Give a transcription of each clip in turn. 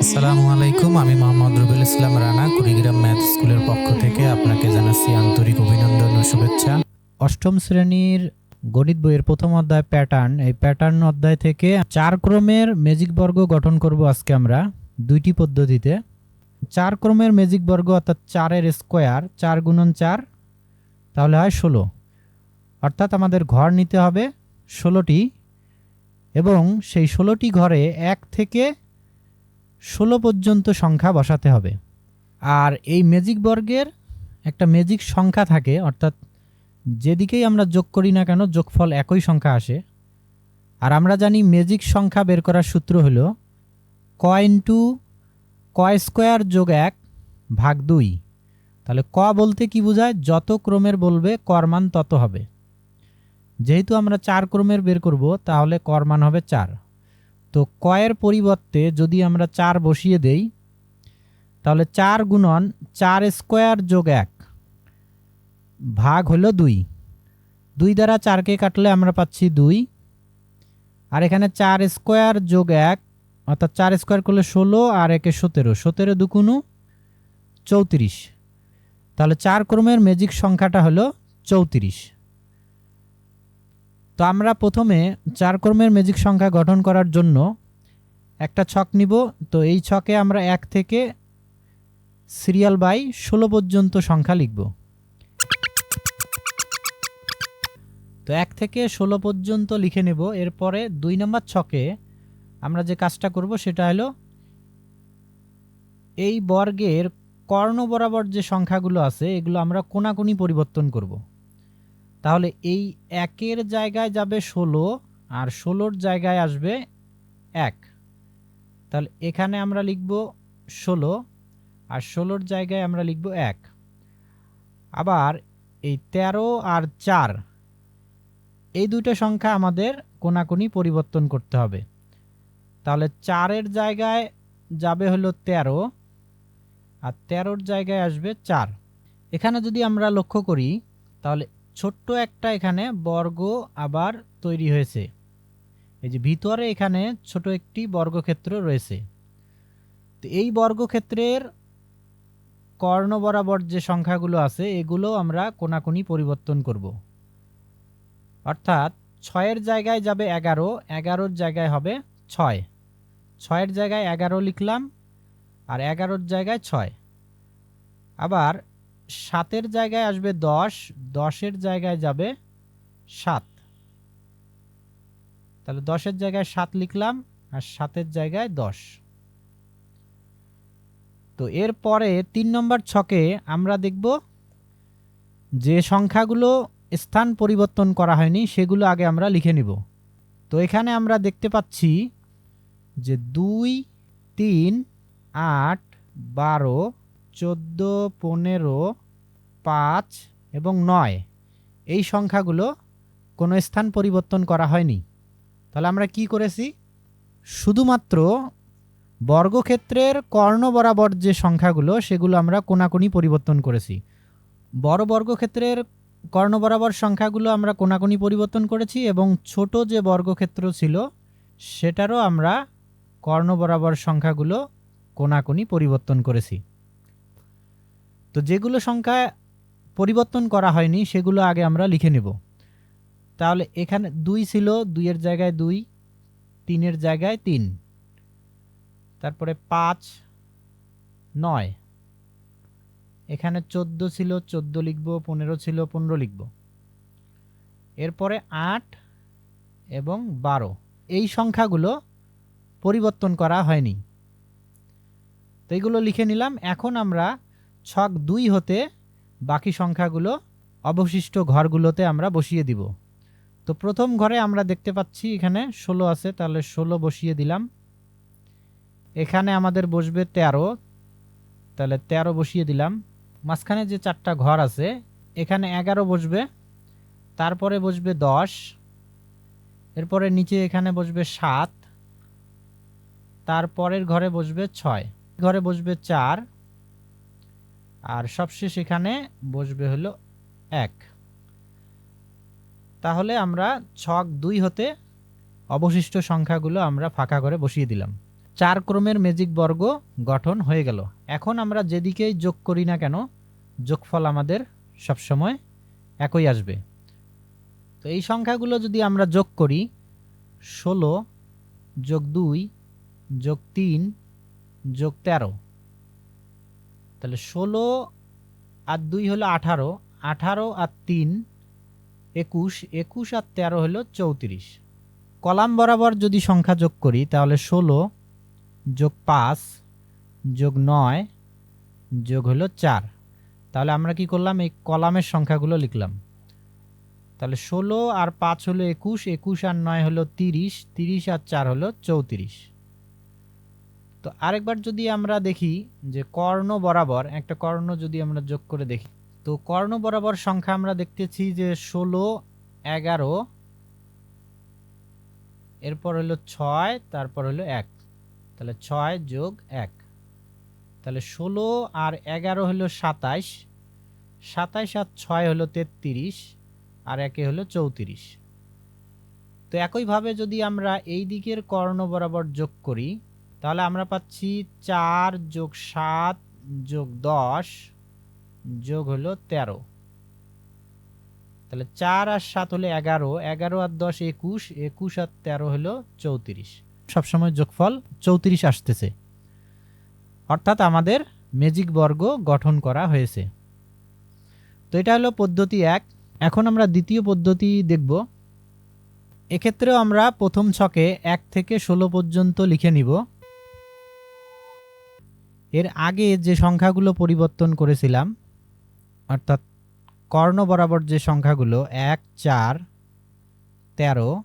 আসসালামু আলাইকুম, আমি মোহাম্মদ রুবেল ইসলাম রানা, কুড়িগ্রাম ম্যাথ স্কুলের পক্ষ থেকে আপনাকে জানাচ্ছি আন্তরিক অভিনন্দন ও শুভেচ্ছা। অষ্টম শ্রেণির গণিত বইয়ের প্রথম অধ্যায় প্যাটার্ন এই প্যাটার্ন অধ্যায় থেকে চার ক্রমের ম্যাজিক বর্গ গঠন করব আজকে আমরা, দুইটি পদ্ধতিতে। চার ক্রমের ম্যাজিক বর্গ অর্থাৎ চারের স্কোয়ার চার গুণন চার, তাহলে হয় ষোলো। অর্থাৎ আমাদের ঘর নিতে হবে ষোলোটি এবং সেই ষোলোটি ঘরে এক থেকে ষোলো পর্যন্ত সংখ্যা বসাতে হবে। আর এই ম্যাজিক বর্গের একটা ম্যাজিক সংখ্যা থাকে, অর্থাৎ যেদিকেই আমরা যোগ করি না কেন, যোগফল একই সংখ্যা আসে। আর আমরা জানি ম্যাজিক সংখ্যা বের করার সূত্র হলো ক ইন্টু কয় স্কোয়ার যোগ এক ভাগ দুই। তাহলে ক বলতে কি বোঝায়? যত ক্রমের বলবে, কর মান তত হবে। যেহেতু আমরা চার ক্রমের বের করব, তাহলে কর মান হবে চার। তো কয়ের পরিবর্তে যদি আমরা চার বসিয়ে দেই, তাহলে চার গুণন চার স্কোয়ার যোগ এক ভাগ হলো দুই। দুই দ্বারা চারকে কাটলে আমরা পাচ্ছি দুই। আর এখানে চার স্কোয়ার যোগ এক, অর্থাৎ চার স্কোয়ার করলে ষোলো আর একে সতেরো। সতেরো দুকুনু চৌত্রিশ। তাহলে চার ক্রমের ম্যাজিক সংখ্যাটা হলো চৌত্রিশ। তো আমরা প্রথমে চার কর্মের ম্যাজিক সংখ্যা গঠন করার জন্য একটা ছক নিব। তো এই ছকে আমরা এক থেকে সিরিয়াল বাই ষোলো পর্যন্ত সংখ্যা লিখব। তো এক থেকে ষোলো পর্যন্ত লিখে নেব। এরপরে দুই নম্বর ছকে আমরা যে কাজটা করব সেটা হলো এই বর্গের কর্ণ বরাবর যে সংখ্যাগুলো আছে, এগুলো আমরা কোনাকুনি পরিবর্তন করব। তাহলে এই একের জায়গায় যাবে ষোলো আর ষোলোর জায়গায় আসবে এক। তাহলে এখানে আমরা লিখব ষোলো আর ষোলোর জায়গায় আমরা লিখব এক। আবার এই তেরো আর চার, এই দুটো সংখ্যা আমাদের কোনাকুনি পরিবর্তন করতে হবে। তাহলে চারের জায়গায় যাবে হলো তেরো আর তেরোর জায়গায় আসবে চার। এখানে যদি আমরা লক্ষ্য করি, তাহলে ছোট্ট একটা এখানে বর্গ আবার তৈরি হয়েছে। এই যে ভিতরে এখানে ছোট একটি বর্গক্ষেত্র রয়েছে। তো এই বর্গক্ষেত্রের কর্ণ বরাবর যে সংখ্যাগুলো আছে, এগুলো আমরা কোনাকুনি পরিবর্তন করব। অর্থাৎ ছয়ের জায়গায় যাবে এগারো, এগারোর জায়গায় হবে ছয়। ছয়ের জায়গায় এগারো লিখলাম আর এগারোর জায়গায় ছয়। আবার সাতের জায়গায় আসবে দশ, দশের জায়গায় যাবে সাত। তাহলে দশের জায়গায় সাত লিখলাম আর সাতের জায়গায় দশ। তো এরপরে তিন নম্বর ছকে আমরা দেখব যে সংখ্যাগুলো স্থান পরিবর্তন করা হয়নি, সেগুলো আগে আমরা লিখে নিব। তো এখানে আমরা দেখতে পাচ্ছি যে দুই, তিন, আট, বারো চোদ্দ, পনেরো, পাঁচ এবং নয়। এই সংখ্যাগুলো কোনো স্থান পরিবর্তন করা হয়নি। তাহলে আমরা কি করেছি? শুধুমাত্র বর্গক্ষেত্রের কর্ণ বরাবর যে সংখ্যাগুলো, সেগুলো আমরা কোনাকুনি পরিবর্তন করেছি। বড় বর্গক্ষেত্রের কর্ণ বরাবর সংখ্যাগুলো আমরা কোনাকুনি পরিবর্তন করেছি এবং ছোট যে বর্গক্ষেত্র ছিল, সেটারও আমরা কর্ণ বরাবর সংখ্যাগুলো কোনাকুনি পরিবর্তন করেছি। তো যেগুলো সংখ্যা পরিবর্তন করা হয়নি, সেগুলো আগে আমরা লিখে নেব। তাহলে এখানে দুই ছিল, দুইয়ের জায়গায় দুই, তিনের জায়গায় তিন। তারপরে পাঁচ, নয়। এখানে চোদ্দ ছিল, চোদ্দ লিখব, পনেরো ছিল, পনেরো লিখব। এরপরে আট এবং বারো। এই সংখ্যাগুলো পরিবর্তন করা হয়নি। তো এইগুলো লিখে নিলাম। এখন আমরা ছক দুই হতে বাকি সংখ্যাগুলো, অবশিষ্ট ঘরগুলোতে আমরা বসিয়ে দিব। তো প্রথম ঘরে আমরা দেখতে পাচ্ছি এখানে ষোলো আছে, তাহলে ষোলো বসিয়ে দিলাম। এখানে আমাদের বসবে তেরো, তাহলে তেরো বসিয়ে দিলাম। মাঝখানে যে চারটা ঘর আছে, এখানে এগারো বসবে, তারপরে বসবে দশ, এরপরে নিচে এখানে বসবে সাত, তারপরের ঘরে বসবে ছয়, ঘরে বসবে চার আর সবশেষ এখানে বসবে হলো এক। তাহলে আমরা ছক দুই হতে অবশিষ্ট সংখ্যাগুলো আমরা ফাঁকা করে বসিয়ে দিলাম। চার ক্রমের ম্যাজিক বর্গ গঠন হয়ে গেল। এখন আমরা যেদিকেই যোগ করি না কেন, যোগফল আমাদের সবসময় একই আসবে। তো এই সংখ্যাগুলো যদি আমরা যোগ করি, ষোলো যোগ দুই যোগ তিন যোগ তেরো। তাহলে ষোলো আর দুই হলো আঠারো আঠারো আর তিন একুশ একুশ আর তেরো হলো চৌত্রিশ। কলাম বরাবর যদি সংখ্যা যোগ করি, তাহলে ষোলো যোগ পাঁচ যোগ নয় যোগ হলো চার। তাহলে আমরা কি করলাম? এই কলামের সংখ্যাগুলো লিখলাম। তাহলে ষোলো আর পাঁচ হলো একুশ একুশ আর নয় হলো তিরিশ তিরিশ আর চার হলো চৌত্রিশ। তো আরেকবার যদি আমরা দেখি যে কর্ণ বরাবর, একটা কর্ণ যদি আমরা যোগ করে দেখি, তো কর্ণ বরাবর সংখ্যা আমরা দেখতেছি যে ষোলো, এগারো, এরপর হলো ছয়, তারপর হলো এক। তাহলে ছয় যোগ এক। তাহলে ষোলো আর এগারো হলো সাতাইশ সাতাইশ আর ছয় হলো তেত্রিশ, আর একে হলো চৌত্রিশ। তো একইভাবে যদি আমরা এই দিকের কর্ণ বরাবর যোগ করি তাহলে আমরা পাচ্ছি চার যোগ সাত যোগ দশ যোগ হলো তেরো। তাহলে চার আর সাত হলো এগারো এগারো আর দশ একুশ একুশ আর তেরো হলো চৌত্রিশ। সবসময় যোগফল চৌত্রিশ আসতেছে। অর্থাৎ আমাদের ম্যাজিক বর্গ গঠন করা হয়েছে। তো এটা হলো পদ্ধতি এক। এখন আমরা দ্বিতীয় পদ্ধতি দেখব। এক্ষেত্রেও আমরা প্রথম ছকে এক থেকে ষোলো পর্যন্ত লিখে নিব। এর আগে যে সংখ্যাগুলো পরিবর্তন করেছিলাম, অর্থাৎ কর্ণ বরাবর যে সংখ্যাগুলো, এক, চার, তেরো,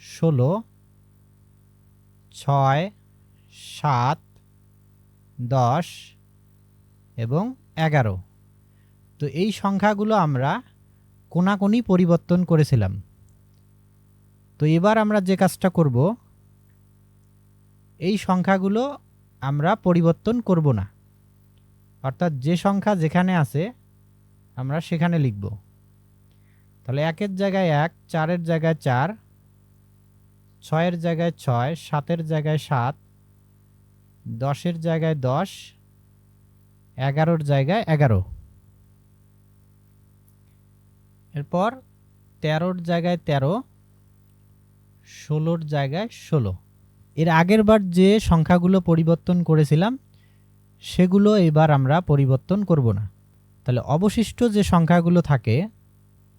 ষোলো, ছয়, সাত, দশ এবং এগারো। তো এই সংখ্যাগুলো আমরা কোনাকুনি পরিবর্তন করেছিলাম। তো এবার আমরা যে কাজটা করব, এই সংখ্যাগুলো আমরা পরিবর্তন করব না। অর্থাৎ যে সংখ্যা যেখানে আছে, আমরা সেখানে লিখব। তাহলে একের জায়গায় এক, চারের জায়গায় চার, ছয়ের জায়গায় ছয়, সাতের জায়গায় সাত, দশের জায়গায় দশ, এগারোর জায়গায় এগারো। এরপর তেরোর জায়গায় তেরো, ষোলোর জায়গায় ষোলো। এর আগের বার যে সংখ্যাগুলো পরিবর্তন করেছিলাম, সেগুলো এবার আমরা পরিবর্তন করব না। তাহলে অবশিষ্ট যে সংখ্যাগুলো থাকে,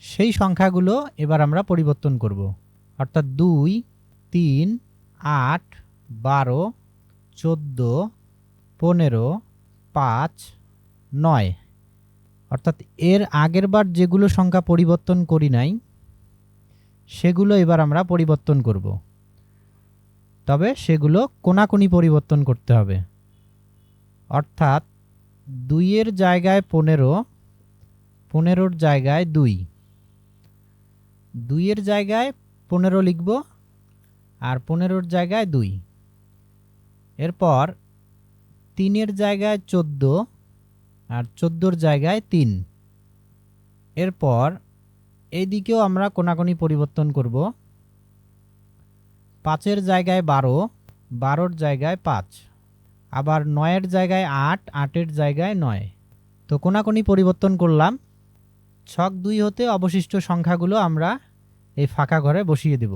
সেই সংখ্যাগুলো এবার আমরা পরিবর্তন করব। অর্থাৎ দুই, তিন, আট, বারো, চোদ্দ, পনেরো, পাঁচ, নয়। অর্থাৎ এর আগের বার যেগুলো সংখ্যা পরিবর্তন করি নাই, সেগুলো এবার আমরা পরিবর্তন করব। তবে সেগুলো কোনাকুনি পরিবর্তন করতে হবে। অর্থাৎ দুইয়ের জায়গায় পনেরো, পনেরোর জায়গায় দুই। দুইয়ের জায়গায় পনেরো লিখব আর পনেরোর জায়গায় দুই। এরপর তিনের জায়গায় চোদ্দ আর চোদ্দোর জায়গায় তিন। এরপর এইদিকেও আমরা কোনাকুনি পরিবর্তন করব। পাঁচের জায়গায় বারো, বারোর জায়গায় পাঁচ, আবার নয়ের জায়গায় আট, আটের জায়গায় নয়। তো কোনাকুনি পরিবর্তন করলাম। ছক দুই হতে অবশিষ্ট সংখ্যাগুলো আমরা এই ফাঁকা ঘরে বসিয়ে দেব।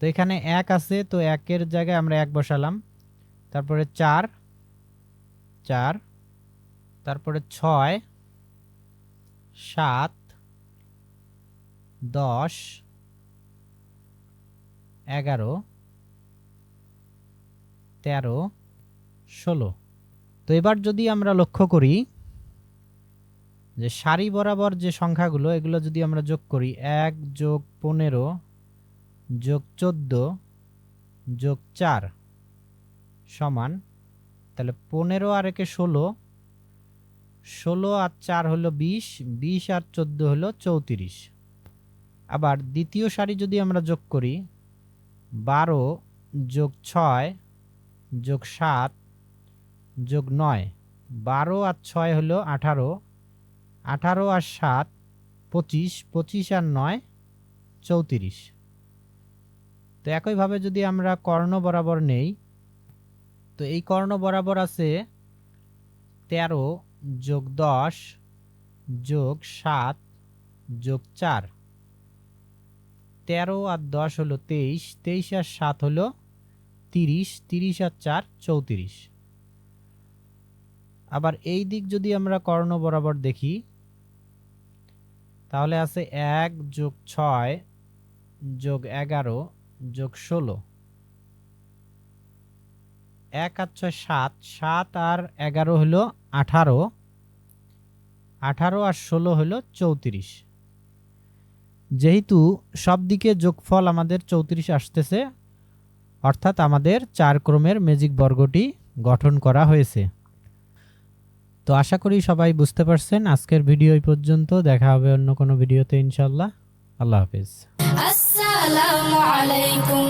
তো এখানে এক আছে, তো একের জায়গায় আমরা এক বসালাম। তারপরে চার চার, তারপরে ছয়, সাত, দশ এগারো, তেরো, ষোলো। তো এবার যদি আমরা লক্ষ্য করি যে সারি বরাবর যে সংখ্যাগুলো, এগুলো যদি আমরা যোগ করি, এক যোগ পনেরো, যোগ চোদ্দ, যোগ চার সমান, তাহলে পনেরো আর একে ষোলো ষোলো আর চার হলো বিশ বিশ আর চোদ্দ হলো চৌত্রিশ। আবার দ্বিতীয় সারি যদি আমরা যোগ করি বারো যোগ ছয় যোগ সাত যোগ নয়। বারো আর ছয় হলো আঠারো। আঠারো আর সাত পঁচিশ পঁচিশ আর নয় চৌত্রিশ। তো একইভাবে যদি আমরা কর্ণ বরাবর নেই, তো এই কর্ণ বরাবর আছে তেরো যোগ দশ যোগ সাত যোগ চার। তেরো আর দশ হলো তেইশ তেইশ আর সাত হলো তিরিশ তিরিশ আর চার চৌত্রিশ। আবার এই দিক যদি আমরা কর্ণ বরাবর দেখি, তাহলে আছে এক যোগ ছয় যোগ এগারো যোগ ষোলো। এক আর ছয় সাত সাত আর এগারো হলো আঠারো আঠারো আর ষোলো হলো চৌত্রিশ। যেহেতু সব দিকে যোগফল আমাদের চৌত্রিশ আসতেছে, অর্থাৎ আমাদের চার ক্রমের ম্যাজিক বর্গটি গঠন করা হয়েছে। তো আশা করি সবাই বুঝতে পারছেন। আজকের ভিডিও পর্যন্ত। দেখা হবে অন্য কোনো ভিডিওতে ইনশাল্লাহ আল্লাহ হাফিজ। আসসালামু আলাইকুম।